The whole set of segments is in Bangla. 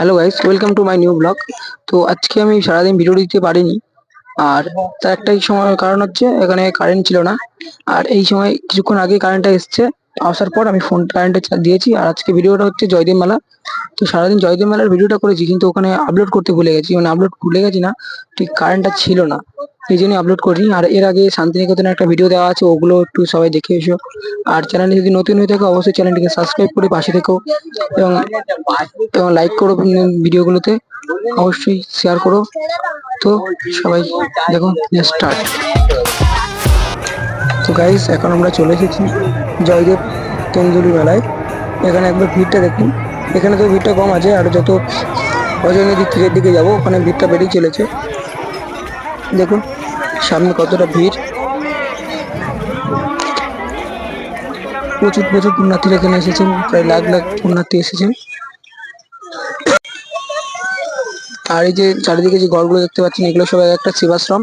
Hello guys welcome to my new blog তো আজকে আমি সারাদিন ভিডিও দিতে পারিনি। আর তার একটাই সময়, কারণ হচ্ছে এখানে কারেন্ট ছিল না। আর এই সময় কিছুক্ষণ আগে কারেন্টটা এসছে। আসার পর আমি ফোন কারেন্টে দিয়েছি। আর আজকে ভিডিওটা হচ্ছে জয়দেব মেলা। তো সারাদিন জয়দেব মেলার ভিডিওটা করেছি, কিন্তু ওখানে আপলোড করতে ভুলে গেছি। মানে আপলোড ভুলে গেছি না, ঠিক কারেন্টটা ছিল না। এই জন্যই আপলোড করিনি। আর এর আগে শান্তিনিকেতনে একটা ভিডিও দেওয়া আছে, ওগুলো একটু সবাই দেখে এসো। আর চ্যানেলটি যদি নতুন হয়ে থাকে, অবশ্যই চ্যানেলটিকে সাবস্ক্রাইব করে পাশে থেকো। এবং এবং লাইক করো ভিডিওগুলোতে অবশ্যই শেয়ার করো। তো সবাই দেখুন স্টার্ট তো গাইস এখন আমরা চলে এসেছি জয়দেব তেন্দুলি মেলায়। এখানে একবার ভিড়টা দেখুন। এখানে তো ভিড়টা কম আছে, আর যত অজয় তীরের দিকে যাব, ওখানে ভিড়টা বেড়েই চলেছে। দেখুন, সামনে কতটা ভিড়। প্রচুর প্রচুর পুণ্যার্থীরা এখানে এসেছেন, প্রায় লাখ লাখ পুণ্যার্থী এসেছেন। আর এই যে চারিদিকে যে ঘরগুলো দেখতে পাচ্ছেন, এগুলো সবাই একটা সেবাশ্রম।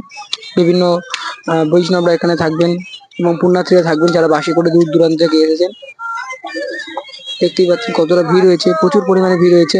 বিভিন্ন বৈষ্ণবরা এখানে থাকবেন এবং পুণ্যার্থীরা থাকবেন যারা বাসে করে দূর দূরান্ত থেকে এসেছেন। দেখতেই পাচ্ছেন কতটা ভিড় হয়েছে, প্রচুর পরিমাণে ভিড় হয়েছে।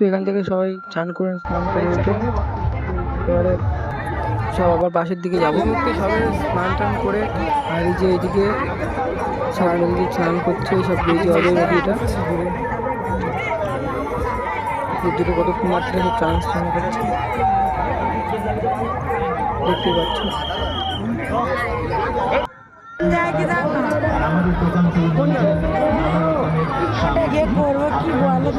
তো এখান থেকে সবাই চান করে স্নান করে উঠে এবারে সব আবার বাসের দিকে যাব। সবাই স্নান টান করে আর এই যে এদিকে স্নান এদিকে স্নান করছে এইসব এই যে অজয় নদীটা দুটো কত মাত্রা সব চান স্নান করছে। দেখতে পাচ্ছ। গিয়ে করব কি বলো